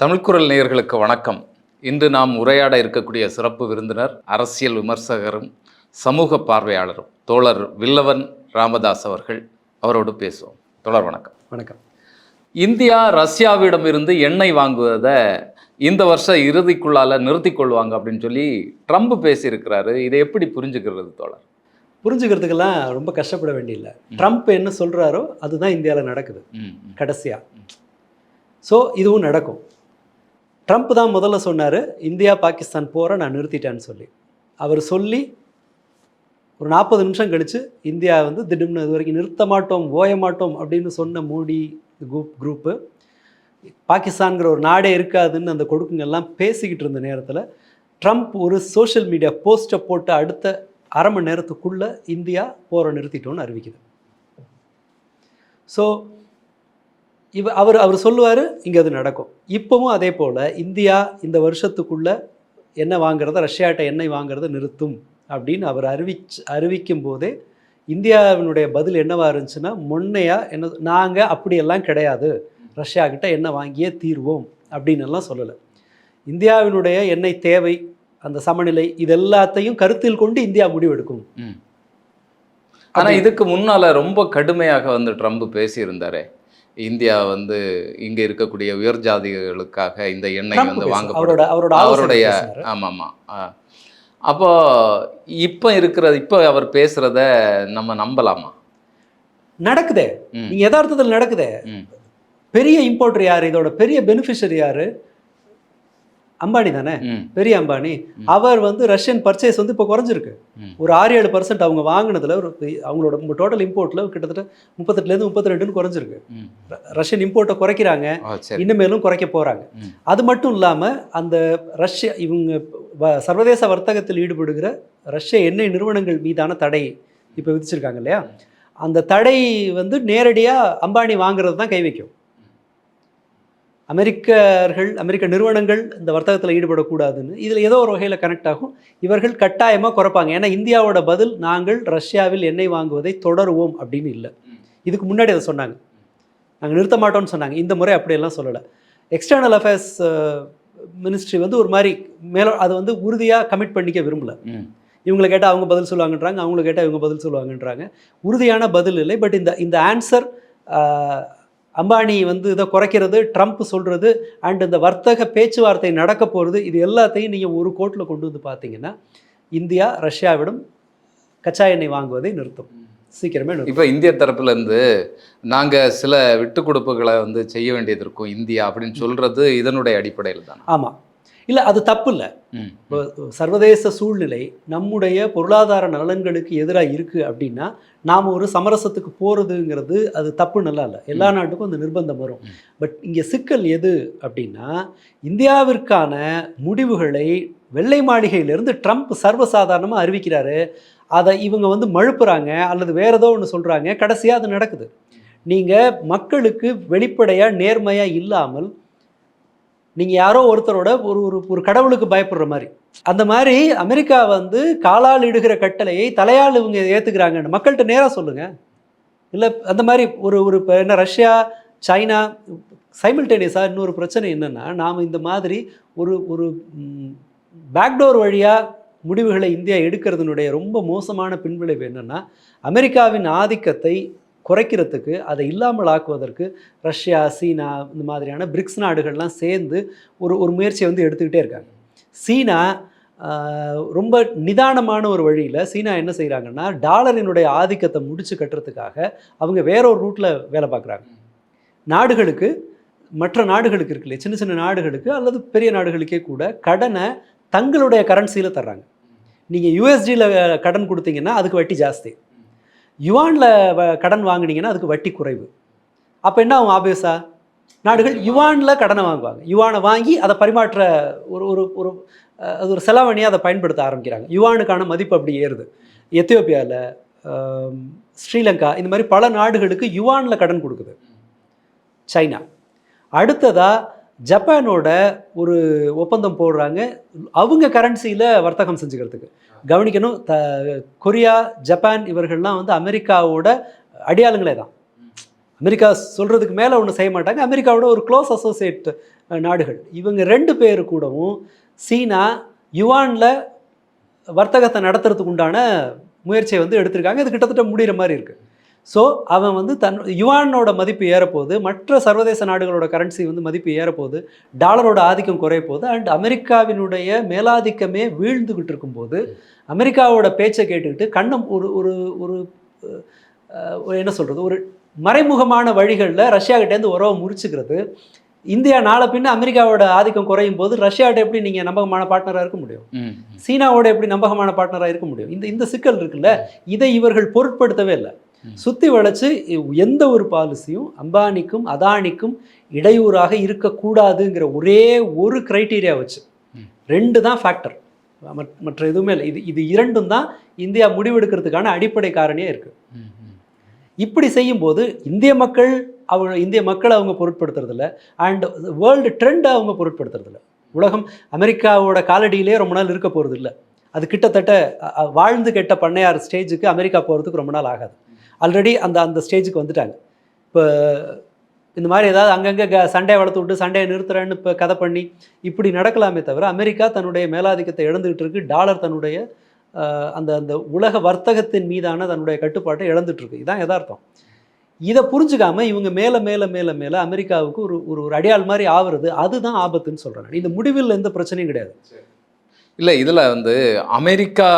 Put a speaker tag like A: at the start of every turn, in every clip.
A: தமிழ்குரல் நேயர்களுக்கு வணக்கம். இன்று நாம் உரையாட இருக்கக்கூடிய சிறப்பு விருந்தினர் அரசியல் விமர்சகரும் சமூக பார்வையாளரும் தோழர் வில்லவன் ராமதாஸ் அவர்கள். அவரோடு பேசுவோம். தோழர் வணக்கம்.
B: வணக்கம்.
A: இந்தியா ரஷ்யாவிடம் இருந்து எண்ணெய் வாங்குவதை இந்த வருஷம் இறுதிக்குள்ளால நிறுத்திக் கொள்வாங்க அப்படின்னு சொல்லி ட்ரம்ப் பேசியிருக்கிறாரு. இதை எப்படி புரிஞ்சுக்கிறது தோழர்?
B: புரிஞ்சுக்கிறதுக்கெல்லாம் ரொம்ப கஷ்டப்பட வேண்டியதில்லை ட்ரம்ப் என்ன சொல்கிறாரோ அதுதான் இந்தியாவில் நடக்குது. கடைசியாக ஸோ இதுவும் நடக்கும். ட்ரம்ப் தான் முதல்ல சொன்னார் இந்தியா பாகிஸ்தான் போரை நான் நிறுத்திட்டேன்னு சொல்லி. அவர் சொல்லி ஒரு நாற்பது நிமிஷம் கழித்து இந்தியா வந்து திடீர்னு இது வரைக்கும் நிறுத்த மாட்டோம் ஓய மாட்டோம் அப்படின்னு சொன்ன மோடி குரூப் குரூப்பு பாகிஸ்தான்கிற ஒரு நாடே இருக்காதுன்னு அந்த கொடுக்குங்கெல்லாம் பேசிக்கிட்டு இருந்த நேரத்தில் ட்ரம்ப் ஒரு சோஷியல் மீடியா போஸ்ட்டை போட்டு அடுத்த அரை மணி நேரத்துக்குள்ளே இந்தியா போரை நிறுத்திட்டோன்னு அறிவிக்குது. ஸோ இவ அவர் அவர் சொல்லுவார் இங்கே அது நடக்கும். இப்போவும் அதே போல் இந்தியா இந்த வருஷத்துக்குள்ளே எண்ணெய் வாங்குறத ரஷ்யாட்ட எண்ணெய் வாங்குறத நிறுத்தும் அப்படின்னு அவர் அறிவிச் அறிவிக்கும் போதே இந்தியாவினுடைய பதில் என்னவா இருந்துச்சுன்னா முன்னையா என்ன நாங்கள் அப்படியெல்லாம் கிடையாது. ரஷ்யா கிட்ட எண்ணெய் வாங்கியே தீர்வோம் அப்படின்னு எல்லாம் சொல்லலை. இந்தியாவினுடைய எண்ணெய் தேவை அந்த சமநிலை இது எல்லாத்தையும் கருத்தில் கொண்டு இந்தியா முடிவெடுக்கும்.
A: ம். ஆனா இதுக்கு முன்னால ரொம்ப கடுமையாக வந்து ட்ரம்ப் பேசியிருந்தாரே. இந்தியா வந்து இங்க இருக்கக்கூடிய உயர் ஜாதிகளுக்காக இந்த எண்ணெய் வந்து
B: ஆலோசனை
A: அவருடைய. ஆமா ஆமா ஆ. அப்போ இப்போ இருக்கிற இப்போ அவர் பேசுறத நம்ம நம்பலாமா
B: நடக்குதே
A: ம்.
B: நீங்க யதார்த்தத்தில் நடக்குதே. பெரிய இம்போர்ட்டர் யார் இதோட பெரிய பெனிஃபிஷரி யாரு அம்பானி தானே. பெரிய அம்பானி. அவர் வந்து ரஷ்யன் பர்ச்சேஸ் வந்து இப்போ குறைஞ்சிருக்கு. ஒரு ஆறு ஏழு பர்சன்ட் அவங்க வாங்கினதுல ஒரு அவங்களோட டோட்டல் இம்போர்ட்ல கிட்டத்தட்ட முப்பத்தெட்டுலேருந்து முப்பத்தி ரெண்டுன்னு குறைஞ்சிருக்கு ரஷ்யன் இம்போர்ட்டை குறைக்கிறாங்க. இனிமேலும் குறைக்க போறாங்க.
A: ம்.
B: அது மட்டும் இல்லாம அந்த ரஷ்ய இவங்க சர்வதேச வர்த்தகத்தில் ஈடுபடுகிற ரஷ்ய எண்ணெய் நிறுவனங்கள் மீதான தடை இப்போ விதிச்சிருக்காங்க இல்லையா? அந்த தடை வந்து நேரடியா அம்பானி வாங்குறது தான் கை வைக்கும். அமெரிக்கர்கள் அமெரிக்க நிறுவனங்கள் இந்த வர்த்தகத்தில் ஈடுபடக்கூடாதுன்னு இதில் ஏதோ ஒரு வகையில் கனெக்ட் ஆகும். இவர்கள் கட்டாயமாக குறைப்பாங்க. ஏன்னா இந்தியாவோட பதில் நாங்கள் ரஷ்யாவில் எண்ணெய் வாங்குவதை தொடருவோம் அப்படின்னு இல்லை. இதுக்கு முன்னாடி அதை சொன்னாங்க. நாங்கள் நிறுத்த மாட்டோம்னு சொன்னாங்க. இந்த முறை அப்படியெல்லாம் சொல்லலை. எக்ஸ்டர்னல் அஃபேர்ஸ் மினிஸ்ட்ரி வந்து ஒரு மாதிரி மேலோ அதை வந்து உறுதியாக கமிட் பண்ணிக்க விரும்பல. இவங்களை கேட்டால் அவங்க பதில் சொல்லுவாங்கன்றாங்க அவங்கள கேட்டால் இவங்க பதில் சொல்லுவாங்கன்றாங்க. உறுதியான பதில் இல்லை. பட் இந்த இந்த ஆன்சர் அம்பானி வந்து இதை குறைக்கிறது ட்ரம்ப் சொல்கிறது அண்ட் இந்த வர்த்தக பேச்சுவார்த்தை நடக்க போகிறது இது எல்லாத்தையும் நீங்கள் ஒரு கோட்டில் கொண்டு வந்து பார்த்தீங்கன்னா இந்தியா ரஷ்யாவிடம் கச்சா எண்ணெய் வாங்குவதை நிறுத்தும். சீக்கிரமே
A: இப்போ இந்திய தரப்புல இருந்து நாங்க சில விட்டு கொடுப்புகளை வந்து செய்ய வேண்டியது இருக்கும் இந்தியா அப்படின்னு சொல்றது இதனுடைய அடிப்படையில் தான்
B: ஆமாம் இல்லை அது தப்பு இல்லை சர்வதேச சூழ்நிலை நம்முடைய பொருளாதார நலன்களுக்கு எதிராக இருக்குது அப்படின்னா நாம் ஒரு சமரசத்துக்கு போகிறதுங்கிறது அது தப்பு நல்லா இல்லை. எல்லா நாட்டுக்கும் அந்த நிர்பந்தம் வரும். பட் இங்கே சிக்கல் எது அப்படின்னா இந்தியாவிற்கான முடிவுகளை வெள்ளை மாளிகையிலிருந்து ட்ரம்ப் சர்வசாதாரணமாக அறிவிக்கிறாரு. அதை இவங்க வந்து மழுப்புறாங்க அல்லது வேற ஏதோ ஒன்று சொல்கிறாங்க கடைசியாக அது நடக்குது. நீங்கள் மக்களுக்கு வெளிப்படையாக நேர்மையாக இல்லாமல் நீங்கள் யாரோ ஒருத்தரோட ஒரு ஒரு ஒரு கடவுளுக்கு பயப்படுற மாதிரி. அந்த மாதிரி அமெரிக்கா வந்து காலால் இடுகிற கட்டளையை தலையால் இவங்க ஏற்றுக்கிறாங்கன்னு மக்கள்கிட்ட நேராக சொல்லுங்கள் இல்லை அந்த மாதிரி ஒரு ஒரு இப்போ என்ன ரஷ்யா சைனா சைமில்டேனியஸாக இன்னொரு பிரச்சனை என்னென்னா நாம் இந்த மாதிரி ஒரு ஒரு பேக்டோர் வழியாக முடிவுகளை இந்தியா எடுக்கிறதுனுடைய ரொம்ப மோசமான பின்விளைவு என்னென்னா அமெரிக்காவின் ஆதிக்கத்தை குறைக்கிறதுக்கு அதை இல்லாமல் ஆக்குவதற்கு ரஷ்யா சீனா இந்த மாதிரியான பிரிக்ஸ் நாடுகள்லாம் சேர்ந்து ஒரு ஒரு முயற்சியை வந்து எடுத்துக்கிட்டே இருக்காங்க. சீனா ரொம்ப நிதானமான ஒரு வழியில் சீனா என்ன செய்கிறாங்கன்னா டாலரினுடைய ஆதிக்கத்தை முடிச்சு கட்டுறதுக்காக அவங்க வேற ஒரு ரூட்டில் வேலை பார்க்குறாங்க. நாடுகளுக்கு மற்ற நாடுகளுக்கு இருக்குல்ல சின்ன சின்ன நாடுகளுக்கு அல்லது பெரிய நாடுகளுக்கே கூட கடனை தங்களுடைய கரன்சியில் தர்றாங்க. நீங்கள் யூஎஸ்டியில் கடன் கொடுத்தீங்கன்னா அதுக்கு வட்டி ஜாஸ்தி. யுவானில் கடன் வாங்கினீங்கன்னா அதுக்கு வட்டி குறைவு. அப்போ என்ன ஆகும் ஆபியஸா நாடுகள் யுவானில் கடனை வாங்குவாங்க. யுவானை வாங்கி அதை பரிமாற்ற ஒரு ஒரு ஒரு அது ஒரு செலவணியாக அதை பயன்படுத்த ஆரம்பிக்கிறாங்க. யுவானுக்கான மதிப்பு அப்படி ஏறுது. எத்தியோப்பியாவில் ஸ்ரீலங்கா இந்த மாதிரி பல நாடுகளுக்கு யுவானில் கடன் கொடுக்குது. சைனா. அடுத்ததாக ஜப்பானோட ஒரு ஒப்பந்தம் போடுறாங்க. அவங்க கரன்சியில் வர்த்தகம் செஞ்சுக்கிறதுக்கு. கவனிக்கணும் த கொரியா ஜப்பான் இவர்கள்லாம் வந்து அமெரிக்காவோட அடியாளுங்களே தான். அமெரிக்கா சொல்கிறதுக்கு மேலே ஒன்றும் செய்ய மாட்டாங்க. அமெரிக்காவோட ஒரு க்ளோஸ் அசோசியேட் நாடுகள். இவங்க ரெண்டு பேர் கூடவும் சீனா யுவானில் வர்த்தகத்தை நடத்துறதுக்கு உண்டான முயற்சியை வந்து எடுத்திருக்காங்க. இது கிட்டத்தட்ட முடிகிற மாதிரி இருக்குது ஸோ அவன் வந்து தன் யுவானோட மதிப்பு ஏறப்போகுது. மற்ற சர்வதேச நாடுகளோட கரன்சி வந்து மதிப்பு ஏறப்போகுது. டாலரோட ஆதிக்கம் குறைய போகுது அண்ட் அமெரிக்காவினுடைய மேலாதிக்கமே வீழ்ந்துகிட்டு இருக்கும்போது அமெரிக்காவோட பேச்சை கேட்டுக்கிட்டு கண்ணம் ஒரு ஒரு ஒரு என்ன சொல்கிறது ஒரு மறைமுகமான வழிகளில் ரஷ்யாகிட்டேருந்து உறவை முறிச்சுக்கிறது. இந்தியா நாளை பின்ன அமெரிக்காவோட ஆதிக்கம் குறையும் போது ரஷ்யாட்ட எப்படி நீங்கள் நம்பகமான பார்ட்னராக இருக்க முடியும்? சீனாவோட எப்படி நம்பகமான பார்ட்னராக இருக்க முடியும்? இந்த இந்த சிக்கல் இருக்குல்ல? இதை இவர்கள் பொருட்படுத்தவே இல்லை. சுத்தி வளைச்சு எந்த ஒரு பாலிசியும் அம்பானிக்கும் அதானிக்கும் இடையூறாக இருக்கக்கூடாதுங்கிற ஒரே ஒரு கிரைட்டீரியா வச்சு. ரெண்டு தான் ஃபேக்டர் மற்ற எதுவுமே இல்லை. இது இது இரண்டும் தான் இந்தியா முடிவெடுக்கிறதுக்கான அடிப்படை காரணியாக இருக்குது
A: ம்.
B: இப்படி செய்யும்போது இந்திய மக்கள் அவங்க இந்திய மக்களை அவங்க பொருட்படுத்துறதில்ல அண்ட் வேர்ல்டு ட்ரெண்டை அவங்க பொருட்படுத்துறதில்ல. உலகம் அமெரிக்காவோட காலடியிலே ரொம்ப நாள் இருக்க போகிறது இல்லை அது கிட்டத்தட்ட வாழ்ந்து கெட்ட பண்ணையார் ஸ்டேஜுக்கு அமெரிக்கா போகிறதுக்கு ரொம்ப நாள் ஆகாது. ஆல்ரெடி அந்த அந்த ஸ்டேஜுக்கு வந்துட்டாங்க. இப்போ இந்த மாதிரி ஏதாவது அங்கங்கே க சண்டையை வளர்த்து விட்டு சண்டையை நிறுத்துறேன்னு இப்போ கதை பண்ணி இப்படி நடக்கலாமே தவிர அமெரிக்கா தன்னுடைய மேலாதிக்கத்தை இழந்துகிட்டு இருக்கு. டாலர் தன்னுடைய அந்த அந்த உலக வர்த்தகத்தின் மீதான தன்னுடைய கட்டுப்பாட்டை இழந்துட்டுருக்கு இதுதான் இதான் யதார்த்தம். இதை புரிஞ்சுக்காம இவங்க மேலே மேலே மேலே மேலே அமெரிக்காவுக்கு ஒரு ஒரு ஒரு மாதிரி ஆவறது அதுதான் ஆபத்துன்னு சொல்கிறாங்க இந்த முடிவில் எந்த பிரச்சனையும் கிடையாது.
A: இல்லை இதில் வந்து அமெரிக்கா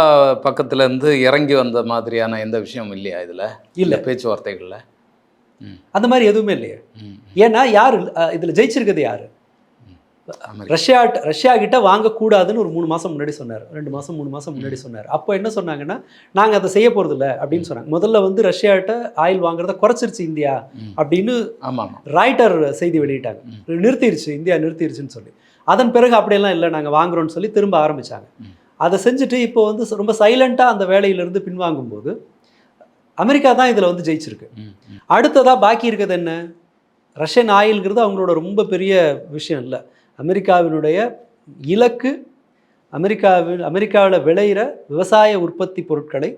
A: பக்கத்துல இருந்து இறங்கி வந்த மாதிரியான எந்த விஷயமும் இல்லையா இதில்?
B: இல்லை.
A: பேச்சுவார்த்தைகளில்?
B: அந்த மாதிரி எதுவுமே இல்லையே. ஏன்னா யார் இதில் ஜெயிச்சிருக்கிறது யாரு? ரஷ்யா ரஷ்யா கிட்ட வாங்கக்கூடாதுன்னு ஒரு மூணு மாசம் முன்னாடி சொன்னார். ரெண்டு மாசம் மூணு மாசம் முன்னாடி சொன்னார். அப்போ என்ன சொன்னாங்கன்னா நாங்க அதை செய்ய போறது இல்ல அப்படின்னு சொன்னாங்க. முதல்ல வந்து ரஷ்யாட்ட ஆயில் வாங்குறத குறைச்சிருச்சு இந்தியா. அப்படின்னு
A: ஆமாம் ஆமாம்.
B: ராய்டர் செய்தி வெளியிட்டாங்க. நிறுத்திருச்சு இந்தியா நிறுத்திருச்சுன்னு சொல்லி. அதன் பிறகு அப்படியெல்லாம் இல்லை நாங்க வாங்குறோம்னு சொல்லி திரும்ப ஆரம்பிச்சாங்க.
A: ம்.
B: அதை செஞ்சுட்டு இப்போ வந்து ரொம்ப சைலண்டா அந்த வேலையிலிருந்து பின்வாங்கும்போது அமெரிக்கா தான் இதுல வந்து ஜெயிச்சிருக்கு.
A: ம், ம்.
B: அடுத்ததா பாக்கி இருக்கிறது என்ன? ரஷ்யன் ஆயில்ங்கிறது அவங்களோட ரொம்ப பெரிய விஷயம் இல்லை. அமெரிக்காவினுடைய இலக்கு அமெரிக்காவில் அமெரிக்காவில் விளையிற விவசாய உற்பத்தி பொருட்களை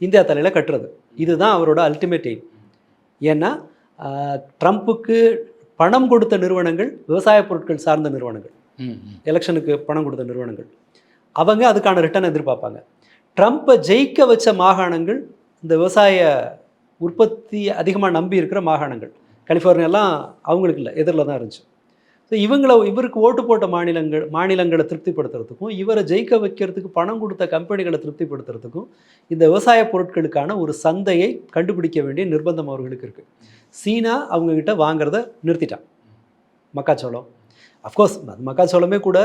B: இந்தியா தலையில் கட்டுறது. இதுதான் அவரோட அல்டிமேட் எய்ம் ஏன்னா ட்ரம்ப்புக்கு பணம் கொடுத்த நிறுவனங்கள் விவசாய பொருட்கள் சார்ந்த நிறுவனங்கள். எலெக்ஷனுக்கு பணம் கொடுத்த நிறுவனங்கள். அவங்க அதுக்கான ரிட்டர்ன் எதிர்பார்ப்பாங்க. ட்ரம்ப்பை ஜெயிக்க வச்ச மாகாணங்கள் இந்த விவசாய உற்பத்தி அதிகமாக நம்பி இருக்கிற மாகாணங்கள். கலிஃபோர்னியாலாம் அவங்களுக்கு இல்லை எதிரில் தான் இருந்துச்சு. ஸோ இவங்களை இவருக்கு ஓட்டு போட்ட மாநிலங்கள் மாநிலங்களை திருப்திப்படுத்துறதுக்கும் இவரை ஜெயிக்க வைக்கிறதுக்கு பணம் கொடுத்த கம்பெனிகளை திருப்திப்படுத்துறதுக்கும் இந்த விவசாய பொருட்களுக்கான ஒரு சந்தையை கண்டுபிடிக்க வேண்டிய நிர்பந்தம் அவர்களுக்கு இருக்குது சீனா அவங்கக்கிட்ட வாங்குறத நிறுத்திட்டான். மக்காச்சோளம். அஃப்கோர்ஸ் அது மக்காச்சோளமே கூட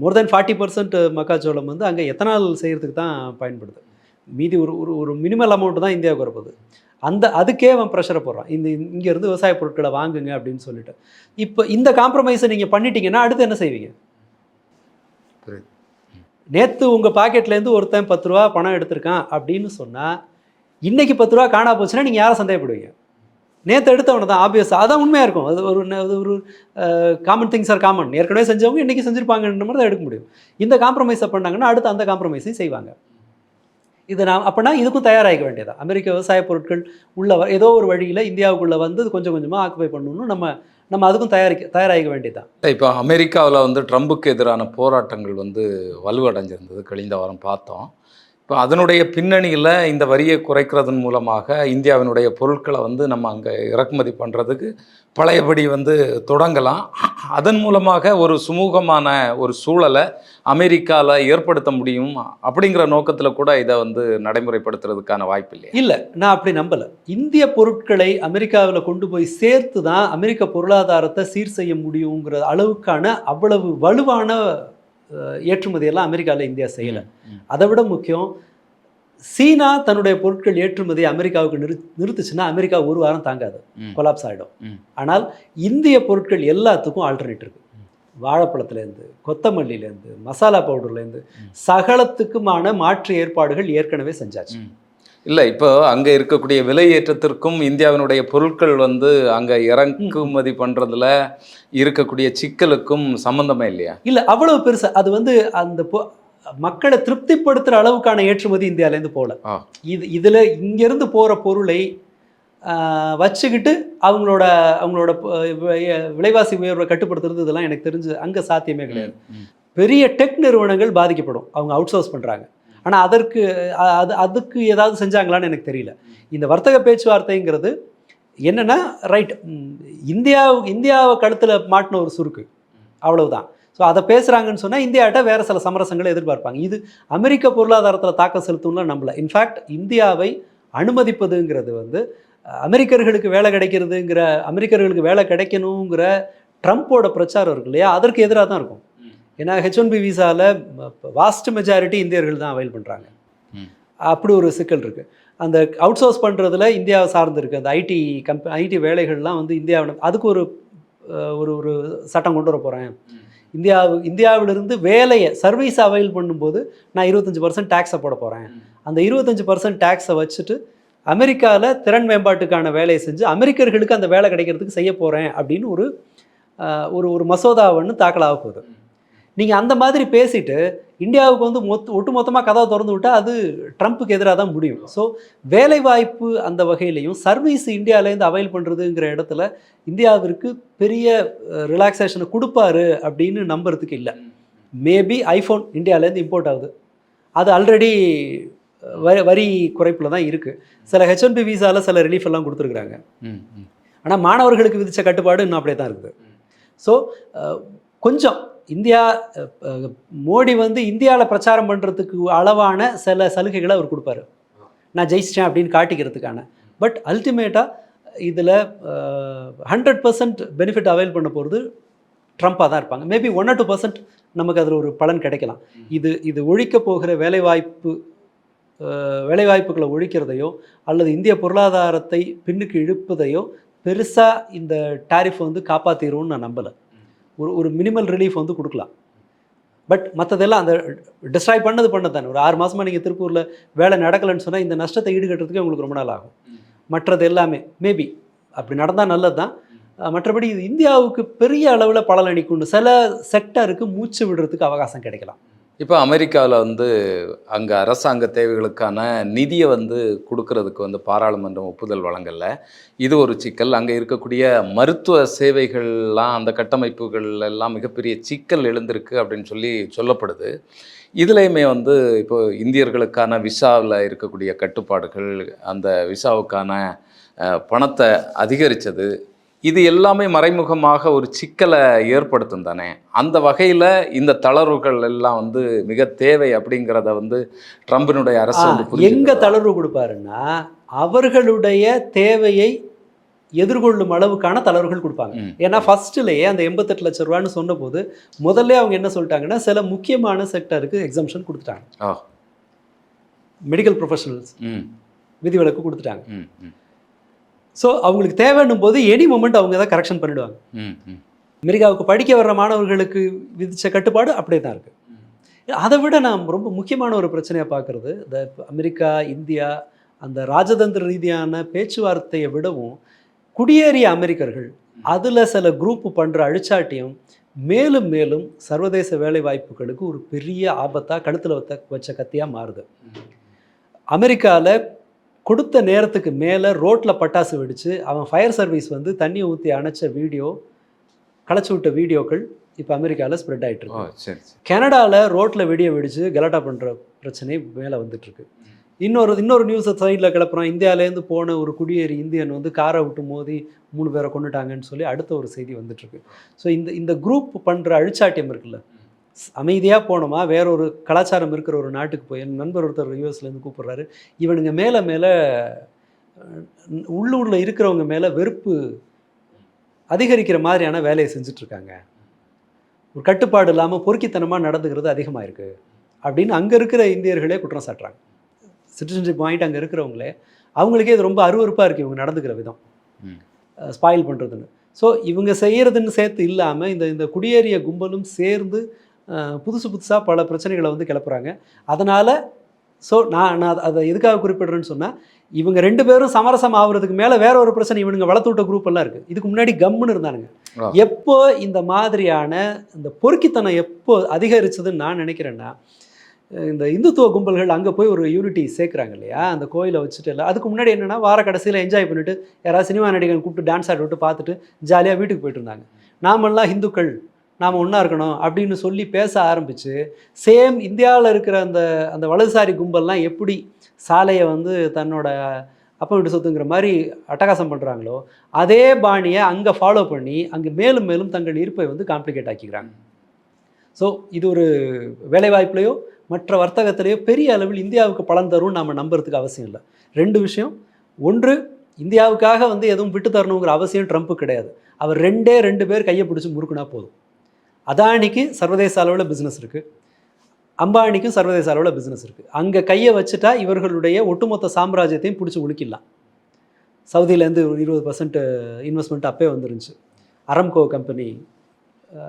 B: மோர் தென் ஃபார்ட்டி பர்சன்ட் மக்காச்சோளம் வந்து அங்கே எத்தனால் செய்கிறதுக்கு தான் பயன்படுது. மீதி ஒரு ஒரு ஒரு மினிமல் அமௌண்ட் தான் இந்தியாவுக்கு வரப்போகுது. அந்த அதுக்கே அவன் ப்ரெஷரை போடுறான். இந்த இங்கேருந்து விவசாய பொருட்களை வாங்குங்க அப்படின்னு சொல்லிட்டு. இப்போ இந்த காம்ப்ரமைஸை நீங்கள் பண்ணிட்டீங்கன்னா அடுத்து என்ன செய்வீங்க. நேற்று உங்கள் பாக்கெட்லேருந்து ஒருத்தன் பத்து ரூபா பணம் எடுத்திருக்கான் அப்படின்னு சொன்னால் இன்றைக்கி பத்து ரூபா காணா போச்சுன்னா நீங்கள் யாரை சந்தேகப்படுவீங்க? நேற்று எடுத்தவனை தான் ஆப்வியஸ் அதான் உண்மையாக இருக்கும். அது ஒரு அது ஒரு காமன் திங்ஸ் ஆர் காமன் ஏற்கனவே செஞ்சவங்க இன்றைக்கி செஞ்சுருப்பாங்கன்ற மாதிரி தான் எடுக்க முடியும். இந்த காம்ப்ரமைஸை பண்ணாங்கன்னா அடுத்து அந்த காம்ப்ரமைஸையும் செய்வாங்க. இது நான் அப்படின்னா இதுக்கும் தயாராகிக்க வேண்டியதா அமெரிக்க விவசாய பொருட்கள் உள்ள ஏதோ ஒரு வழியில் இந்தியாவுக்குள்ளே வந்து கொஞ்சம் கொஞ்சமாக ஆக்குபை பண்ணணும்னு நம்ம நம்ம அதுக்கும் தயாரிக்க தயாராகிக்க வேண்டியதுதான்.
A: இப்போ அமெரிக்காவில் வந்து ட்ரம்புக்கு எதிரான போராட்டங்கள் வந்து வலுவடைஞ்சிருந்தது. கழிந்த வாரம் பார்த்தோம். இப்போ அதனுடைய பின்னணியில் இந்த வரியை குறைக்கிறதன் மூலமாக இந்தியாவினுடைய பொருட்களை வந்து நம்ம அங்கே இறக்குமதி பண்ணுறதுக்கு பழையபடி வந்து தொடங்கலாம். அதன் மூலமாக ஒரு சுமூகமான ஒரு சூழலை அமெரிக்காவில் ஏற்படுத்த முடியும் அப்படிங்கிற நோக்கத்தில் கூட இதை வந்து நடைமுறைப்படுத்துறதுக்கான வாய்ப்பு இல்லை
B: இல்லை நான் அப்படி நம்பலை. இந்திய பொருட்களை அமெரிக்காவில் கொண்டு போய் சேர்த்து தான் அமெரிக்க பொருளாதாரத்தை சீர் செய்ய முடியுங்கிற அளவுக்கான அவ்வளவு வலுவான ஏற்றுமதியெல்லாம் அமெரிக்காவில் இந்தியா செய்யலை. அதை விட முக்கியம் சீனா தன்னுடைய பொருட்கள் ஏற்றுமதியை அமெரிக்காவுக்கு நிறு நிறுத்துச்சுன்னா அமெரிக்கா ஒரு வாரம் தாங்காது. கொலாப்ஸ் ஆகிடும். ஆனால் இந்திய பொருட்கள் எல்லாத்துக்கும் ஆல்டர்னேட் இருக்கு வாழைப்பழத்துலேருந்து கொத்தமல்லியிலேருந்து மசாலா பவுடர்லேருந்து. சகலத்துக்குமான மாற்று ஏற்பாடுகள் ஏற்கனவே செஞ்சாச்சு.
A: இல்லை இப்போ அங்கே இருக்கக்கூடிய விலை ஏற்றத்திற்கும் இந்தியாவினுடைய பொருட்கள் வந்து அங்கே இறக்குமதி பண்ணுறதுல இருக்கக்கூடிய சிக்கலுக்கும் சம்மந்தமே இல்லையா?
B: இல்லை அவ்வளவு பெருசு அது வந்து அந்த மக்களை திருப்திப்படுத்துகிற அளவுக்கான ஏற்றுமதி இந்தியாவிலேருந்து போகல. இது இதில் இங்கேருந்து போகிற பொருளை வச்சுக்கிட்டு அவங்களோட அவங்களோட விலைவாசி உயர்வை கட்டுப்படுத்துறது இதெல்லாம் எனக்கு தெரிஞ்சு அங்கே சாத்தியமே கிடையாது. பெரிய டெக் நிறுவனங்கள் பாதிக்கப்படும். அவங்க அவுட் சோர்ஸ் பண்ணுறாங்க ஆனால் அதற்கு அது அதுக்கு ஏதாவது செஞ்சாங்களான்னு எனக்கு தெரியல. இந்த வர்த்தக பேச்சுவார்த்தைங்கிறது என்னென்னா ரைட் இந்தியா இந்தியாவை கழுத்தில் மாட்டின ஒரு சுருக்கு. அவ்வளவுதான். ஸோ அதை பேசுகிறாங்கன்னு சொன்னால் இந்தியாட்ட வேறு சில சமரசங்களை எதிர்பார்ப்பாங்க. இது அமெரிக்க பொருளாதாரத்தில் தாக்கம் செலுத்தும்லாம் நம்மளை இன்ஃபேக்ட் இந்தியாவை அனுமதிப்பதுங்கிறது வந்து அமெரிக்கர்களுக்கு வேலை கிடைக்கிறதுங்கிற அமெரிக்கர்களுக்கு வேலை கிடைக்கணுங்கிற ட்ரம்ப்போட பிரச்சாரம் இருக்கு இல்லையா? அதற்கு எதிராக தான் இருக்கும். ஏன்னா ஹெச் ஒன் பி விசாவில் வாஸ்ட் மெஜாரிட்டி இந்தியர்கள் தான் அவைல் பண்ணுறாங்க. அப்படி ஒரு சிக்கல் இருக்குது அந்த அவுட் சோர்ஸ் பண்ணுறதுல இந்தியாவை சார்ந்து இருக்குது அந்த ஐடி கம்ப ஐடி வேலைகள்லாம் வந்து இந்தியாவில் அதுக்கு ஒரு ஒரு ஒரு சட்டம் கொண்டு வர போகிறேன் இந்தியாவு இந்தியாவிலிருந்து வேலையை சர்வீஸ் அவைல் பண்ணும்போது நான் இருபத்தஞ்சி பர்சன்ட் டேக்ஸை போட போகிறேன் அந்த இருபத்தஞ்சி பர்சன்ட் டேக்ஸை வச்சுட்டு அமெரிக்காவில் திறன் மேம்பாட்டுக்கான வேலையை செஞ்சு அமெரிக்கர்களுக்கு அந்த வேலை கிடைக்கிறதுக்கு செய்ய போகிறேன் அப்படின்னு ஒரு ஒரு ஒரு மசோதா ஒன்று தாக்கலாக போகுது. நீங்கள் அந்த மாதிரி பேசிட்டு இந்தியாவுக்கு வந்து மொத்த ஒட்டு மொத்தமாக கதவை திறந்து விட்டால் அது ட்ரம்ப்புக்கு எதிராக தான் முடியும். ஸோ வேலைவாய்ப்பு அந்த வகையிலையும் சர்வீஸ் இந்தியாவிலேருந்து அவைல் பண்ணுறதுங்கிற இடத்துல இந்தியாவிற்கு பெரிய ரிலாக்ஸேஷனை கொடுப்பாரு அப்படின்னு நம்புறதுக்கு இல்லை. மேபி ஐஃபோன் இந்தியாவிலேருந்து இம்போர்ட் ஆகுது. அது ஆல்ரெடி வரி வரி குறைப்பில் தான் இருக்குது சில ஹெச்என்பி விசாவில் சில ரிலீஃப் எல்லாம் கொடுத்துருக்குறாங்க. ஆனால் மாணவர்களுக்கு விதித்த கட்டுப்பாடு இன்னும் அப்படியே தான் இருக்குது. ஸோ கொஞ்சம் இந்தியா மோடி வந்து இந்தியாவில் பிரச்சாரம் பண்ணுறதுக்கு அளவான சில சலுகைகளை அவர் கொடுப்பாரு. நான் ஜெயிச்சிட்டேன் அப்படின்னு காட்டிக்கிறதுக்கான. பட் அல்டிமேட்டாக இதில் ஹண்ட்ரட் பர்சன்ட் பெனிஃபிட் அவைல் பண்ண போகிறது ட்ரம்ப்பாக தான் இருப்பாங்க. Maybe one or two percent நமக்கு அதில் ஒரு பலன் கிடைக்கலாம். இது இது ஒழிக்க போகிற வேலைவாய்ப்பு வேலைவாய்ப்புகளை ஒழிக்கிறதையோ அல்லது இந்திய பொருளாதாரத்தை பின்னுக்கு இழுப்பதையோ பெருசாக இந்த டாரிஃப் வந்து காப்பாற்றிடும்னு நான் நம்பலை. ஒரு ஒரு மினிமல் ரிலீஃப் வந்து கொடுக்கலாம். பட் மற்றதெல்லாம் அந்த டிஸ்ட்ராய் பண்ணது தானே ஒரு ஆறு மாதமாக நீங்கள் திருப்பூரில் வேலை நடக்கலைன்னு சொன்னால் இந்த நஷ்டத்தை ஈடுகட்டுறதுக்கே உங்களுக்கு ரொம்ப நாள் ஆகும். மற்றது எல்லாமே மேபி அப்படி நடந்தால் நல்லது தான் மற்றபடி இது இந்தியாவுக்கு பெரிய அளவில் பலனளிக்கும் சில செக்டருக்கு மூச்சு விடுறதுக்கு அவகாசம் கிடைக்கலாம்.
A: இப்போ அமெரிக்காவில் வந்து அங்கே அரசாங்க தேவைகளுக்கான நிதியை வந்து கொடுக்கறதுக்கு வந்து பாராளுமன்றம் ஒப்புதல் வழங்கல. இது ஒரு சிக்கல். அங்கே இருக்கக்கூடிய மருத்துவ சேவைகள்லாம் அந்த கட்டமைப்புகள் எல்லாம் மிகப்பெரிய சிக்கல் எழுந்திருக்கு அப்படின்னு சொல்லி சொல்லப்படுது. இதுலேயுமே வந்து இப்போ இந்தியர்களுக்கான விசாவில் இருக்கக்கூடிய கட்டுப்பாடுகள் அந்த விசாவுக்கான பணத்தை அதிகரித்தது இது எல்லாமே மறைமுகமாக ஒரு சிக்கலை ஏற்படுத்தும் தானே. அந்த வகையில் இந்த தளர்வுகள் எல்லாம் வந்து மிக தேவை அப்படிங்கிறத வந்து ட்ரம்பினுடைய அரசு
B: எங்க? தளர்வு கொடுப்பாருன்னா அவர்களுடைய தேவையை எதிர்கொள்ளும் அளவுக்கான தளர்வுகள் கொடுப்பாங்க. ஏன்னா ஃபர்ஸ்ட்லேயே அந்த எண்பத்தெட்டு லட்ச ரூபான்னு சொன்னபோது முதல்ல அவங்க என்ன சொல்லிட்டாங்கன்னா சில முக்கியமான செக்டருக்கு எக்ஸம்ஷன் கொடுத்துட்டாங்க. மெடிக்கல் ப்ரொஃபஷனல்ஸ் விதிவிலக்கு கொடுத்துட்டாங்க. ஸோ அவங்களுக்கு தேவைன்னும் போது எனி மொமெண்ட் அவங்க தான் கரெக்ஷன் பண்ணிடுவாங்க. அமெரிக்காவுக்கு படிக்க வர்ற மாணவர்களுக்கு விதிச்ச கட்டுப்பாடு அப்படியே தான் இருக்குது அதை விட நான் ரொம்ப முக்கியமான ஒரு பிரச்சனையை பார்க்குறது இந்த அமெரிக்கா இந்தியா அந்த ராஜதந்திர ரீதியான பேச்சுவார்த்தையை விடவும் குடியேறிய அமெரிக்கர்கள் அதில் சில குரூப் பண்ணுற அழிச்சாட்டியம் மேலும் மேலும் சர்வதேச வேலை வாய்ப்புகளுக்கு ஒரு பெரிய ஆபத்தாக கழுத்தில் வச்ச வச்ச கத்தியாக மாறுது. அமெரிக்காவில் கொடுத்த நேரத்துக்கு மேலே ரோட்டில் பட்டாசு வெடித்து அவன் ஃபயர் சர்வீஸ் வந்து தண்ணி ஊற்றி அணைச்ச வீடியோ களைச்சி விட்ட வீடியோக்கள் இப்போ அமெரிக்காவில் ஸ்ப்ரெட் ஆயிட்டு
A: ஓ
B: இருக்கு கனடாவில் ரோட்டில் வெடியை வெடிச்சு கலாட்டா பண்ணுற பிரச்சனை மேலே வந்துட்டுருக்கு இன்னொரு இன்னொரு நியூஸை சைடில் கிளப்புறோம். இந்தியாவிலேருந்து போன ஒரு குடியேறி இந்தியன் வந்து காரை விட்டு மோதி மூணு பேரை கொண்டுட்டாங்கன்னு சொல்லி அடுத்த ஒரு செய்தி வந்துட்டுருக்கு ஸோ இந்த இந்த குரூப் பண்ணுற அழிச்சாட்டியம் இருக்குல்ல அமைதியாக போனோமா? வேற ஒரு கலாச்சாரம் இருக்கிற ஒரு நாட்டுக்கு போய் என் நண்பர் ஒருத்தர் யூஎஸ்லேருந்து கூப்பிடுறாரு. இவனுங்க மேலே மேலே உள்ளூரில் இருக்கிறவங்க மேலே வெறுப்பு அதிகரிக்கிற மாதிரியான வேலையை செஞ்சுட்ருக்காங்க. ஒரு கட்டுப்பாடு இல்லாமல் பொறுக்கித்தனமாக நடந்துக்கிறது அதிகமாக இருக்குது அப்படின்னு அங்கே இருக்கிற இந்தியர்களே குற்றம் சாட்டுறாங்க. சிட்டிசன்ஷிப் வாங்கிட்டு அங்கே இருக்கிறவங்களே அவங்களுக்கே இது ரொம்ப அருவருப்பாக இருக்குது இவங்க நடந்துக்கிற விதம். ஸ்பாயில் பண்ணுறதுன்னு ஸோ இவங்க செய்கிறதுன்னு சேர்த்து இல்லாமல் இந்த இந்த குடியேறிய கும்பலும் சேர்ந்து புதுசு புதுசாக பல பிரச்சனைகளை வந்து கிளப்புறாங்க. அதனால் ஸோ நான் நான் அதை- எதுக்காக குறிப்பிடுறேன்னு சொன்னால் இவங்க ரெண்டு பேரும் சமரசம் ஆகுறதுக்கு மேலே வேற ஒரு பிரச்சனை இவனுங்க வளர்த்து விட்ட குரூப் எல்லாம் இருக்குது இதுக்கு முன்னாடி கம்முன்னு இருந்தானுங்க. எப்போ இந்த மாதிரியான இந்த பொறுக்கித்தனம் எப்போ அதிகரிச்சதுன்னு நான் நினைக்கிறேன்னா இந்த இந்துத்துவ கும்பல்கள் அங்கே போய் ஒரு யூனிட்டி சேர்க்குறாங்க இல்லையா? அந்த கோயிலை வச்சுட்டு எல்லாம் அதுக்கு முன்னாடி என்னென்னா வார கடைசியில் என்ஜாய் பண்ணிட்டு யாராவது சினிமா நடிகர்கள் கூப்பிட்டு டான்ஸ் ஆடி விட்டு பார்த்துட்டு ஜாலியாக வீட்டுக்கு போயிட்டு இருந்தாங்க. நாமெல்லாம் இந்துக்கள் நாம் ஒன்றா இருக்கணும் அப்படின்னு சொல்லி பேச ஆரம்பித்து சேம் இந்தியாவில் இருக்கிற அந்த அந்த வலதுசாரி கும்பல்லாம் எப்படி சாலையை வந்து தன்னோட அப்பா வீட்டு சொத்துங்கிற மாதிரி அட்டகாசம் பண்ணுறாங்களோ அதே பாணியை அங்கே ஃபாலோ பண்ணி அங்கே மேலும் மேலும் தங்கள் இருப்பை வந்து காம்ப்ளிகேட் ஆக்கிக்கிறாங்க. ஸோ இது ஒரு வேலைவாய்ப்புலையோ மற்ற வர்த்தகத்திலேயோ பெரிய அளவில் இந்தியாவுக்கு பலன் தரும்னு நம்ம நம்புறதுக்கு அவசியம் இல்லை. ரெண்டு விஷயம். ஒன்று இந்தியாவுக்காக வந்து எதுவும் விட்டு தரணுங்கிற அவசியம் ட்ரம்ப்பு கிடையாது. அவர் ரெண்டே ரெண்டு பேர் கையை பிடிச்சி முறுக்குனா போதும். அதானிக்கு சர்வதேச அளவில் பிஸ்னஸ் இருக்குது அம்பானிக்கும் சர்வதேச அளவில் பிஸ்னஸ் இருக்குது அங்கே கையை வச்சுட்டா இவர்களுடைய ஒட்டுமொத்த சாம்ராஜ்யத்தையும் பிடிச்சி ஒழுக்கிடலாம் சவுதியிலேருந்து ஒரு இருபது பர்சன்ட் இன்வெஸ்ட்மெண்ட் அப்பே வந்துருந்துச்சு. அரம்கோ கம்பெனி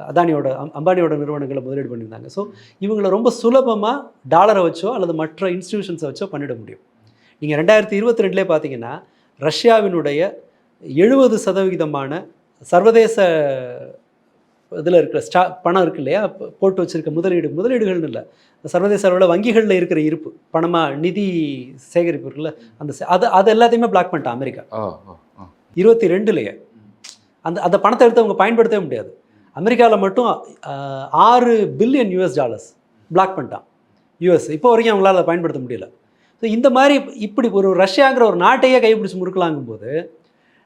B: அதானியோட அம்- அம்பானியோட நிறுவனங்களை முதலீடு பண்ணியிருந்தாங்க. ஸோ இவங்களை ரொம்ப சுலபமாக டாலரை வச்சோ அல்லது மற்ற இன்ஸ்டிடியூஷன்ஸை வச்சோ பண்ணிட முடியும். நீங்கள் ரெண்டாயிரத்தி இருபத்தி ரெண்டுலேயே பார்த்தீங்கன்னா ரஷ்யாவினுடைய எழுபது சதவிகிதமான சர்வதேச இதில் இருக்கிற ஸ்டா பணம் இருக்கு இல்லையா? போட்டு வச்சிருக்க முதலீடு முதலீடுகள்னு இல்லை. சர்வதேச அளவில் வங்கிகளில் இருக்கிற இருப்பு பணமாக நிதி சேகரிப்பு இருக்குல்ல அந்த அது அது எல்லாத்தையுமே பிளாக் பண்ணிட்டான் அமெரிக்கா. இருபத்தி ரெண்டுலையே அந்த அந்த பணத்தை எடுத்து அவங்க பயன்படுத்தவே முடியாது. அமெரிக்காவில் மட்டும் ஆறு பில்லியன் யூஎஸ் டாலர்ஸ் பிளாக் பண்ணிட்டான். யூஎஸ் இப்போ வரைக்கும் அவங்களால அதை பயன்படுத்த முடியல. ஸோ இந்த மாதிரி இப்படி ஒரு ரஷ்யாங்கிற ஒரு நாட்டையே கைப்பிடிச்சு முறுக்கலாங்கும்போது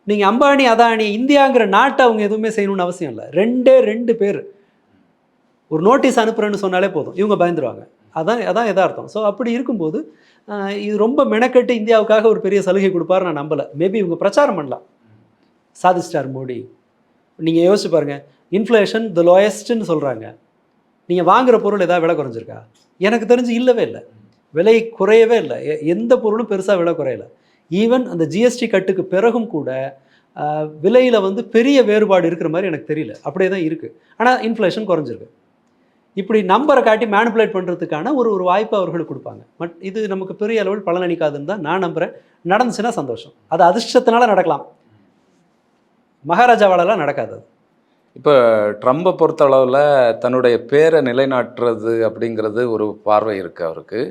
B: நீங்கள் அம்பானி அதானி இந்தியாங்கிற நாட்டை அவங்க எதுவுமே செய்யணும்னு அவசியம் இல்லை. ரெண்டே ரெண்டு பேர். ஒரு நோட்டீஸ் அனுப்புகிறேன்னு சொன்னாலே போதும். இவங்க பயந்துருவாங்க. அதான் அதான் எதார்த்தம் ஸோ அப்படி இருக்கும்போது இது ரொம்ப மெனக்கெட்டு இந்தியாவுக்காக ஒரு பெரிய சலுகை கொடுப்பாரு நான் நம்பலை. மேபி இவங்க பிரச்சாரம் பண்ணலாம். சாதிச்சிட்டார் மோடி. நீங்கள் யோசிச்சு பாருங்கள் இன்ஃப்ளேஷன் த லோயஸ்ட்டுன்னு சொல்கிறாங்க நீங்கள் வாங்குற பொருள் ஏதாவது விலை குறைஞ்சிருக்கா? எனக்கு தெரிஞ்சு இல்லவே இல்லை. விலை குறையவே இல்லை. எ- எந்த பொருளும் பெருசாக விலை குறையல. ஈவன் அந்த ஜிஎஸ்டி கட்டுக்கு பிறகும் கூட விலையில் வந்து பெரிய வேறுபாடு இருக்கிற மாதிரி எனக்கு தெரியல. அப்படியே தான் இருக்குது ஆனால் இன்ஃப்ளேஷன் குறைஞ்சிருக்கு. இப்படி நம்பரை காட்டி மேனிப்புலேட் பண்ணுறதுக்கான ஒரு ஒரு வாய்ப்பை அவர்களுக்கு கொடுப்பாங்க. பட் இது நமக்கு பெரிய அளவில் பலனளிக்காதுன்னு தான் நான் நம்புகிறேன் நடந்துச்சுன்னா சந்தோஷம். அது அதிர்ஷ்டத்தினால நடக்கலாம். மகாராஜாவாலலாம் நடக்காது அது.
A: இப்போ ட்ரம்பை பொறுத்தளவில் தன்னுடைய பேரை நிலைநாட்டுறது அப்படிங்கிறது ஒரு பார்வை இருக்குது அவருக்கு.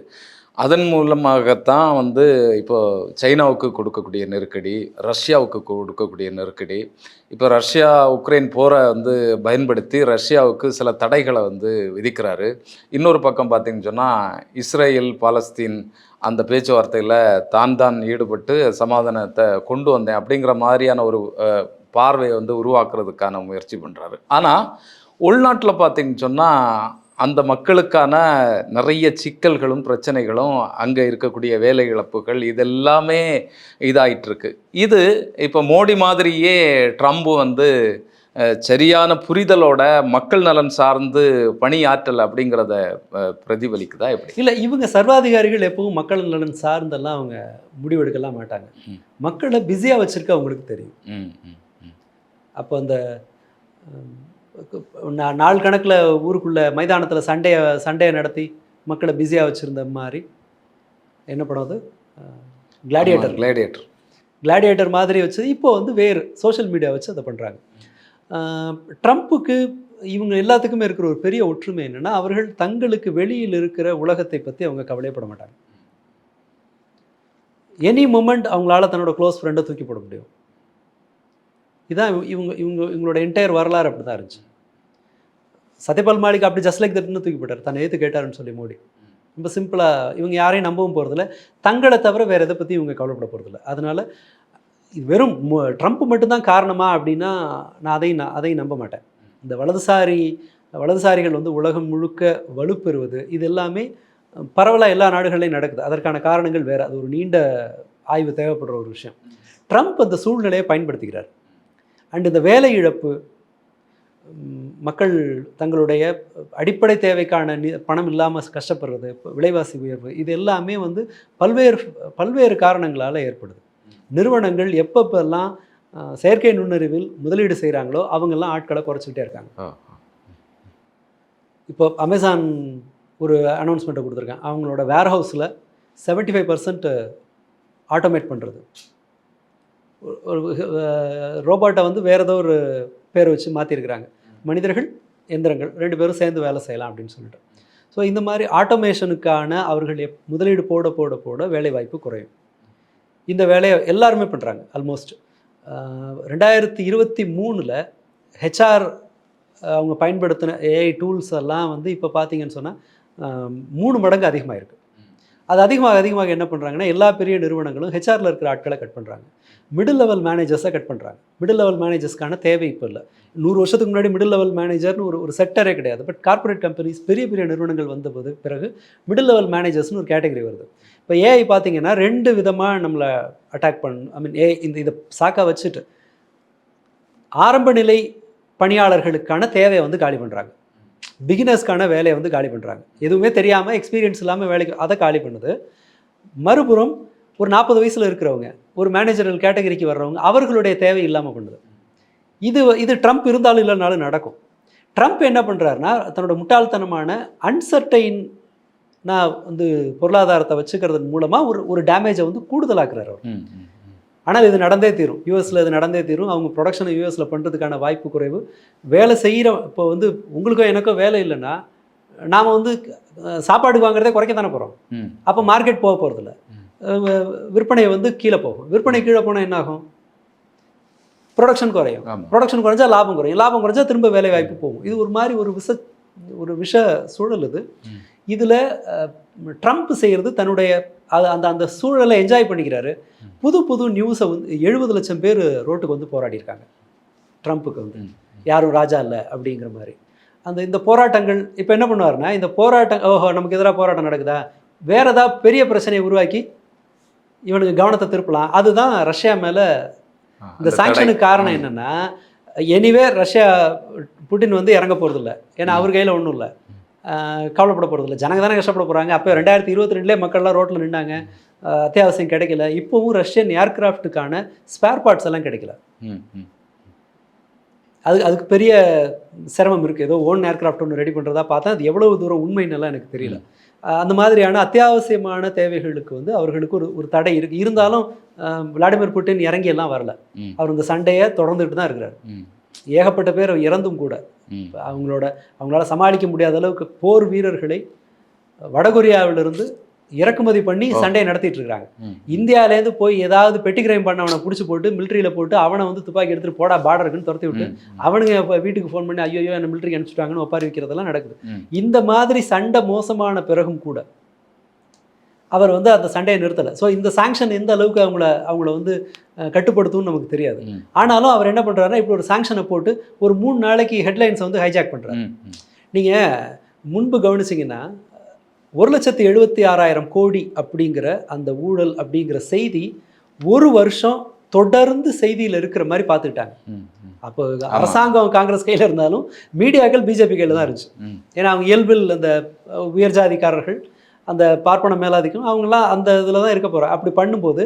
A: அதன் மூலமாகத்தான் வந்து இப்போ சைனாவுக்கு கொடுக்கக்கூடிய நெருக்கடி ரஷ்யாவுக்கு கொடுக்கக்கூடிய நெருக்கடி. இப்போ ரஷ்யா உக்ரைன் போரை வந்து பயன்படுத்தி ரஷ்யாவுக்கு சில தடைகளை வந்து விதிக்கிறாரு. இன்னொரு பக்கம் பார்த்திங்கன்னு சொன்னால் இஸ்ரேல் பாலஸ்தீன் அந்த பேச்சுவார்த்தையில் தான் தான் ஈடுபட்டு சமாதானத்தை கொண்டு வந்தேன் அப்படிங்கிற மாதிரியான ஒரு பார்வையை வந்து உருவாக்குறதுக்கான முயற்சி பண்ணுறாரு ஆனால் உள்நாட்டில் பார்த்திங்கன்னு சொன்னால் அந்த மக்களுக்கான நிறைய சிக்கல்களும் பிரச்சனைகளும் அங்கே இருக்கக்கூடிய வேலை இழப்புகள் இதெல்லாமே இதாயிட்டு இருக்கு இது இப்போ மோடி மாதிரியே ட்ரம்ப் வந்து சரியான புரிதலோட மக்கள் நலன் சார்ந்து பணியாற்றல் அப்படிங்கிறத பிரதிபலிக்குதா எப்படி?
B: இல்லை இவங்க சர்வாதிகாரிகள் எப்பவும் மக்கள் நலன் சார்ந்தெல்லாம் அவங்க முடிவெடுக்கலாம் மாட்டாங்க. மக்களை பிஸியாக வச்சிருக்க அவங்களுக்கு தெரியும். அப்போ அந்த நாள் கணக்கில் ஊருக்குள்ள மைதானத்தில் சண்டையை சண்டையை நடத்தி மக்களை பிஸியாக வச்சுருந்த மாதிரி என்ன படம் அது? கிளாடியேட்டர்
A: கிளாடியேட்டர்
B: கிளாடியேட்டர் மாதிரி வச்சு இப்போ வந்து வேறு சோஷியல் மீடியா வச்சு அதை பண்ணுறாங்க ட்ரம்ப்புக்கு இவங்க எல்லாத்துக்குமே இருக்கிற ஒரு பெரிய ஒற்றுமை என்னென்னா அவர்கள் தங்களுக்கு வெளியில் இருக்கிற உலகத்தை பற்றி அவங்க கவலைப்பட மாட்டாங்க. எனி மூமெண்ட் அவங்களால தன்னோட க்ளோஸ் ஃப்ரெண்டை தூக்கி போட முடியும். இதான் இவ- இவங்க இவங்க இவங்களோட என்டையர் வரலாறு அப்படி தான் இருந்துச்சு. சத்யபால் மாலிக் அப்படி ஜஸ்ட் லைக் தட்னு தூக்கி போட்டார். தன்னை ஏற்று கேட்டாருன்னு சொல்லி மோடி. ரொம்ப சிம்பிளாக இவங்க யாரையும் நம்பவும் போகிறதில்ல தங்களை தவிர வேறு எதை பற்றி இவங்க கவலைப்பட போகிறதில்ல அதனால் வெறும் ட்ரம்ப் மட்டும்தான் காரணமா அப்படின்னா நான் அதையும் நான் அதையும் நம்ப மாட்டேன். இந்த வலதுசாரி வலதுசாரிகள் வந்து உலகம் முழுக்க வலுப்பெறுவது இது எல்லாமே பரவலாக எல்லா நாடுகள்லையும் நடக்குது. அதற்கான காரணங்கள் வேறு. அது ஒரு நீண்ட ஆய்வு தேவைப்படுற ஒரு விஷயம். ட்ரம்ப் அந்த சூழ்நிலையை பயன்படுத்திக்கிறார். அண்ட் இந்த வேலை இழப்பு மக்கள் தங்களுடைய அடிப்படை தேவைக்கான பணம் இல்லாமல் கஷ்டப்படுறது இப்ப விலைவாசி உயர்வு இது எல்லாமே வந்து பல்வேறு பல்வேறு காரணங்களால் ஏற்படுது. நிறுவனங்கள் எப்பப்பெல்லாம் செயற்கை நுண்ணறிவில் முதலீடு செய்கிறாங்களோ அவங்கெல்லாம் ஆட்களை குறைச்சிக்கிட்டே இருக்காங்க. இப்போ அமேசான் ஒரு அனௌன்ஸ்மெண்ட்டை கொடுத்துருக்காங்க. அவங்களோட வேர் ஹவுஸில் செவன்ட்டி ஃபைவ் பர்சன்ட் ஆட்டோமேட் பண்ணுறது ஒரு ரோபோட்டை வந்து வேறு ஏதோ ஒரு பேரை வச்சு மாற்றிருக்கிறாங்க மனிதர்கள் எந்திரங்கள் ரெண்டு பேரும் சேர்ந்து வேலை செய்யலாம் அப்படின்னு சொல்லிட்டு. ஸோ இந்த மாதிரி ஆட்டோமேஷனுக்கான அவர்கள் எப் முதலீடு போட போட போட வேலைவாய்ப்பு குறையும். இந்த வேலையை எல்லாருமே பண்ணுறாங்க ஆல்மோஸ்ட் ரெண்டாயிரத்தி இருபத்தி மூணில் ஹெச்ஆர் அவங்க பயன்படுத்தின ஏஐ டூல்ஸ் எல்லாம் வந்து இப்போ பார்த்தீங்கன்னு சொன்னால் மூணு மடங்கு அதிகமாக இருக்குது அது அதிகமாக அதிகமாக என்ன பண்ணுறாங்கன்னா எல்லா பெரிய நிறுவனங்களும் ஹெச்ஆரில் இருக்கிற ஆட்களை கட் பண்ணுறாங்க மிடில் லெவல் மேனேஜர்ஸை கட் பண்ணுறாங்க மிடில் லெவல் மேனேஜர்ஸ்க்கான தேவை இப்போ இல்லை. நூறு வருஷத்துக்கு முன்னாடி மிடில் லெவல் மேனேஜர்னு ஒரு ஒரு செக்டரே கிடையாது. பட் கார்ப்பரேட் கம்பெனிஸ் பெரிய பெரிய நிறுவனங்கள் வந்த போது பிறகு மிடில் லெவல் மேனேஜர்ஸ்னு ஒரு கேட்டகரி வருது. இப்போ ஏஐ பார்த்தீங்கன்னா ரெண்டு விதமாக நம்மளை அட்டாக் பண்ண ஐ மீன் ஏ இந்த இதை சாக்கா வச்சுட்டு ஆரம்ப நிலை பணியாளர்களுக்கான தேவையை வந்து காலி பண்ணுறாங்க பிகினர்ஸ்க்கான வேலையை வந்து காலி பண்ணுறாங்க எதுவுமே தெரியாமல் எக்ஸ்பீரியன்ஸ் இல்லாமல் வேலைக்கு அதை காலி பண்ணுது. மறுபுறம் ஒரு நாற்பது வயசில் இருக்கிறவங்க ஒரு மேனேஜரல் கேட்டகரிக்கு வர்றவங்க அவர்களுடைய தேவை இல்லாமல் பண்ணுது. இது இது ட்ரம்ப் இருந்தாலும் இல்லைனாலும் நடக்கும். ட்ரம்ப் என்ன பண்ணுறாருனா தன்னோட முட்டாள்தனமான அன்சர்டைன் நான் வந்து பொருளாதாரத்தை வச்சுக்கிறதன் மூலமாக ஒரு ஒரு டேமேஜை வந்து கூடுதலாக்குறாரு அவர். ஆனால் இது நடந்தே தீரும். யூஎஸில் இது நடந்தே தீரும். அவங்க ப்ரொடக்ஷனை யூஎஸில் பண்ணுறதுக்கான வாய்ப்பு குறைவு. வேலை செய்கிற இப்போ வந்து உங்களுக்கோ எனக்கோ வேலை இல்லைன்னா நாம் வந்து சாப்பாடு வாங்குறதே குறைக்க தானே போகிறோம். அப்போ மார்க்கெட் போக போகிறதில்ல விற்பனை வந்து கீழே போகும். விற்பனை கீழே போனால் என்ன ஆகும் ப்ரொடக்ஷன் குறையும். ப்ரொடக்ஷன் குறைஞ்சா லாபம் குறையும். லாபம் குறைஞ்சா திரும்ப வேலை வாய்ப்பு போகும். இது ஒரு மாதிரி ஒரு விஷ ஒரு விஷ சூழல் இது. இதில் ட்ரம்ப் செய்கிறது தன்னுடைய அது அந்த அந்த சூழலை என்ஜாய் பண்ணிக்கிறாரு. புது புது நியூஸை வந்து எழுபது லட்சம் பேர் ரோட்டுக்கு வந்து போராடி இருக்காங்க ட்ரம்ப்புக்கு வந்து. யாரும் ராஜா இல்லை அப்படிங்கிற மாதிரி. அந்த இந்த போராட்டங்கள் இப்போ என்ன பண்ணுவாருன்னா இந்த போராட்டம் ஓஹோ நமக்கு எதிராக போராட்டம் நடக்குதா? வேற ஏதாவது பெரிய பிரச்சனையை உருவாக்கி இவனுக்கு கவனத்தை திருப்பலாம். அதுதான் ரஷ்யா மேலே இந்த சாங்ஷனுக்கு. காரணம். என்னன்னா எனிவே ரஷ்யா புட்டின் வந்து இறங்க போகிறதில்ல ஏன்னா அவர் கையில் ஒன்றும் இல்லை. கவலைப்பட போகிறதில்ல ஜனங்க தானே கஷ்டப்பட போகிறாங்க அப்போ ரெண்டாயிரத்தி இருபத்தி ரெண்டுலேயே மக்கள்லாம் ரோட்டில் நின்னாங்க. அத்தியாவசியம் கிடைக்கல. இப்போவும் ரஷ்யன் ஏர்கிராஃப்ட்டுக்கான ஸ்பேர் பார்ட்ஸ் எல்லாம் கிடைக்கல. அது அதுக்கு பெரிய சிரமம் இருக்குது ஏதோ ஓன் ஏர்கிராஃப்ட் ஒன்று ரெடி பண்ணுறதா பார்த்தா அது எவ்வளவு தூரம் உண்மைன்னெல்லாம் எனக்கு தெரியல. அந்த மாதிரியான அத்தியாவசியமான தேவைகளுக்கு வந்து அவர்களுக்கு ஒரு ஒரு தடை இருக்குது இருந்தாலும் விளாடிமிர் புட்டின் இறங்கி எல்லாம் வரல. அவர் இந்த சண்டையை தொடர்ந்துட்டு தான் இருக்கிறார். ஏகப்பட்ட பேர் இறந்தும் கூட. அவங்களோட அவங்களால சமாளிக்க முடியாத அளவுக்கு போர் வீரர்களை வடகொரியாவிலிருந்து இறக்குமதி பண்ணி. சண்டையை நடத்திட்டு இருக்காங்க. இந்தியாவிலேருந்து போய் ஏதாவது பெட்டி கிரைம் பண்ணவனை பிடிச்சி போட்டு மிலிட்ரியில் போட்டு அவனை வந்து துப்பாக்கி எடுத்துட்டு போடா பார்டருக்குன்னு துரத்தி விட்டு. அவனுங்க வீட்டுக்கு ஃபோன் பண்ணி ஐயோ என்ன மிலிட்ரிக்கு அனுப்பிச்சிட்டாங்கன்னு ஒப்பாரி வைக்கிறதெல்லாம் நடக்குது. இந்த மாதிரி சண்டை மோசமான பிறகும் கூட அவர் வந்து அந்த சண்டையை நிறுத்தலை ஸோ இந்த சாங்ஷன் எந்த அளவுக்கு அவங்கள அவங்கள வந்து கட்டுப்படுத்தும்னு நமக்கு தெரியாது. ஆனாலும் அவர் என்ன பண்ணுறாருன்னா இப்படி ஒரு சாங்ஷனை போட்டு ஒரு மூணு நாளைக்கு ஹெட்லைன்ஸை வந்து ஹைஜாக் பண்ணுறாரு. நீங்கள் முன்பு கவனிச்சிங்கன்னா ஒரு லட்சத்தி எழுபத்தி ஆறாயிரம் கோடி அப்படிங்கிற அந்த ஊழல் அப்படிங்கிற செய்தி ஒரு வருஷம் தொடர்ந்து செய்தியில் இருக்கிற மாதிரி பார்த்துக்கிட்டாங்க. அப்போ அரசாங்கம் காங்கிரஸ் கையில் இருந்தாலும் மீடியாக்கள் பிஜேபி கையில் தான் இருந்துச்சு. ஏன்னா அவங்க இயல்பில் அந்த அஹ், உயர் ஜாதிக்காரர்கள் அந்த பார்ப்பன மேலாதிக்கம் அவங்களாம் அந்த இதில் தான் இருக்க போகிறோம் அப்படி பண்ணும்போது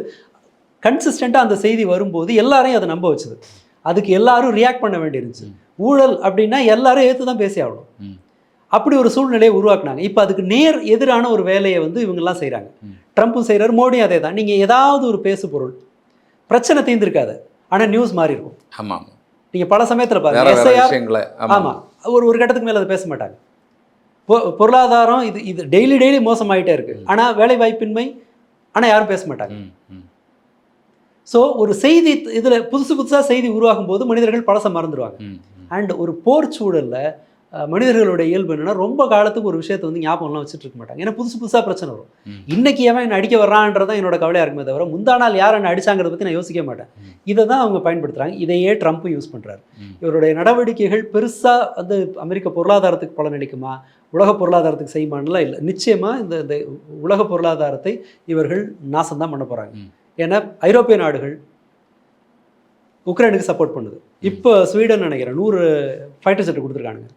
B: கன்சிஸ்டண்ட்டாக அந்த செய்தி வரும்போது எல்லாரையும் அதை நம்ப வச்சுது. அதுக்கு எல்லாரும் ரியாக்ட் பண்ண வேண்டியிருந்துச்சு ஊழல் அப்படின்னா எல்லாரும் ஏற்று தான் பேசி ஆகணும். அப்படி ஒரு சூழ்நிலையை உருவாக்குனாங்க. இப்போ அதுக்கு நேர் எதிரான ஒரு வேலையை வந்து இவங்கெல்லாம் செய்கிறாங்க. ட்ரம்ப்பும் செய்கிறார் மோடியும் அதே தான் நீங்கள் ஏதாவது ஒரு பேசு பொருள் பிரச்சனை தீர்ந்திருக்காது. ஆனால் நியூஸ் மாறி இருக்கும்.
A: ஆமா ஆமா.
B: நீங்கள் பல சமயத்தில்
A: வேற
B: பாருங்க.
A: வேற
B: எஸ்ஐஆர் ஆமாம். ஒரு ஒரு கட்டத்துக்கு மேலே அதை பேச மாட்டாங்க. பொருளாதாரம் இது இது டெய்லி டெய்லி மோசமாயிட்டே இருக்கு ஆனால் வேலை வாய்ப்பின்மை ஆனால் யாரும் பேச மாட்டாங்க. ஸோ ஒரு செய்தி இதில் புதுசு புதுசாக செய்தி உருவாகும் போது மனிதர்கள் பழச மறந்துடுவாங்க. அண்ட் ஒரு போர் சூழலில் மனிதர்களுடைய இயல்பு என்னன்னா ரொம்ப காலத்துக்கு ஒரு விஷயத்தை வந்து ஞாபகம்லாம் வச்சுட்டு இருக்க மாட்டாங்க ஏன்னா புதுசு புதுசாக பிரச்சனை வரும். இன்னைக்கு எவன் என்ன அடிக்க வர்றான்றதான் என்னோட கவலையாக இருக்குமே தவிர முந்தா நாள் யார் என்ன அடிச்சாங்கிறத பற்றி நான் யோசிக்க மாட்டேன். இதை தான் அவங்க பயன்படுத்துகிறாங்க இதையே ட்ரம்ப் யூஸ் பண்ணுறாரு. இவருடைய நடவடிக்கைகள் பெருசாக வந்து அமெரிக்க பொருளாதாரத்துக்கு பலனளிக்குமா உலக பொருளாதாரத்துக்கு செய்யுமான்லாம் இல்லை நிச்சயமாக இந்த இந்த உலக பொருளாதாரத்தை இவர்கள் நாசம்தான் பண்ண போகிறாங்க. ஏன்னா ஐரோப்பிய நாடுகள் உக்ரைனுக்கு சப்போர்ட் பண்ணுது. இப்போ ஸ்வீடன் நினைக்கிறேன் நூறு ஃபைட்டர் செட் கொடுத்துருக்கானுங்க.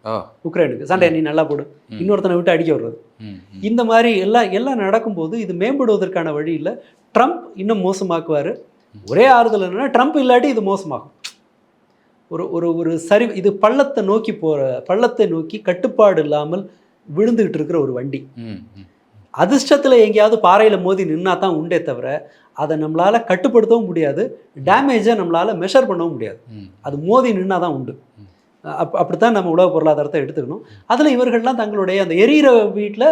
B: உக்ரைனுக்கு. சண்டை நீ நல்லா போடு. இன்னொருத்தனை விட்டு அடிக்க வர்றது. இந்த மாதிரி எல்லாம் எல்லாம் நடக்கும்போது இது மேம்படுவதற்கான வழி இல்லை. ட்ரம்ப் இன்னும் மோசமாக்குவார். ஒரே ஆறுதல் என்னன்னா ட்ரம்ப் இல்லாட்டி இது மோசமாகும். ஒரு ஒரு ஒரு சரி இது பள்ளத்தை நோக்கி போகிற பள்ளத்தை நோக்கி கட்டுப்பாடு இல்லாமல் விழுந்துகிட்டு இருக்கிற ஒரு வண்டி. அதிர்ஷ்டத்தில் எங்கேயாவது பாறையில் மோதி நின்னா தான் உண்டே தவிர அதை நம்மளால் கட்டுப்படுத்தவும் முடியாது டேமேஜை நம்மளால் மெஷர் பண்ணவும் முடியாது. அது மோதி நின்னா தான் உண்டு. அப் அப்படித்தான் நம்ம உலக பொருளாதாரத்தை எடுத்துக்கணும். அதில் இவர்கள்லாம் தங்களுடைய அந்த எரியிற வீட்டில்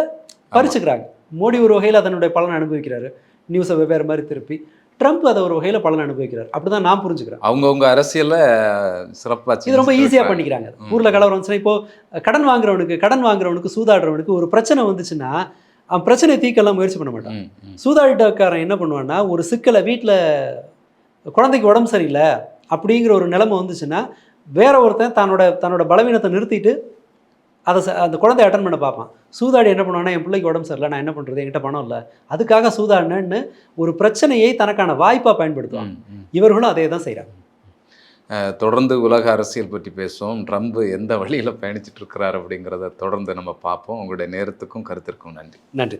B: பறிச்சுக்கிறாங்க. மோடி ஒரு வகையில் அதனுடைய பலனை அனுபவிக்கிறாரு. நியூஸை வெவ்வேறு மாதிரி திருப்பி. ட்ரம்ப் அதை ஒரு வகையில் பலன் அனுபவிக்கிறார். அப்படி தான் நான் புரிஞ்சுக்கிறேன்.
A: அவங்கவுங்க அரசியல்ல சிறப்பா
B: இது ரொம்ப ஈஸியாக. பண்ணிக்கிறாங்க. ஊரில் கலவரம் வந்துச்சுன்னா இப்போ கடன் வாங்குறவனுக்கு கடன் வாங்குறவனுக்கு சூதாடுறவனுக்கு ஒரு பிரச்சனை வந்துச்சுன்னா அவன் பிரச்சனையை தீர்க்கலாம் முயற்சி பண்ண மாட்டான். சூதாட்டக்காரன் என்ன பண்ணுவான்னா ஒரு சிக்கலை வீட்டில் குழந்தைக்கு உடம்பு சரியில்லை அப்படிங்கிற ஒரு நிலைமை வந்துச்சுன்னா வேற ஒருத்தன் தன்னோட தன்னோட பலவீனத்தை நிறுத்திட்டு அதை அந்த குழந்தைய அட்டன் பண்ண பார்ப்பான். சூதாடி என்ன பண்ணுவான்னா என் பிள்ளைக்கு உடம்பு சரியில்லை நான் என்ன பண்ணுறது என்கிட்ட பணம் இல்லை. அதுக்காக சூதாடினேன்னு ஒரு பிரச்சனையை தனக்கான வாய்ப்பாக பயன்படுத்துவான். இவர்களும் அதே தான் செய்கிறாங்க
A: தொடர்ந்து உலக அரசியல் பற்றி பேசுவோம். ட்ரம்ப் எந்த வழியில் பயணிச்சிட்டு இருக்கிறார் அப்படிங்கிறத தொடர்ந்து நம்ம பார்ப்போம். உங்களுடைய நேரத்துக்கும் கருத்திற்கும் நன்றி.
B: நன்றி.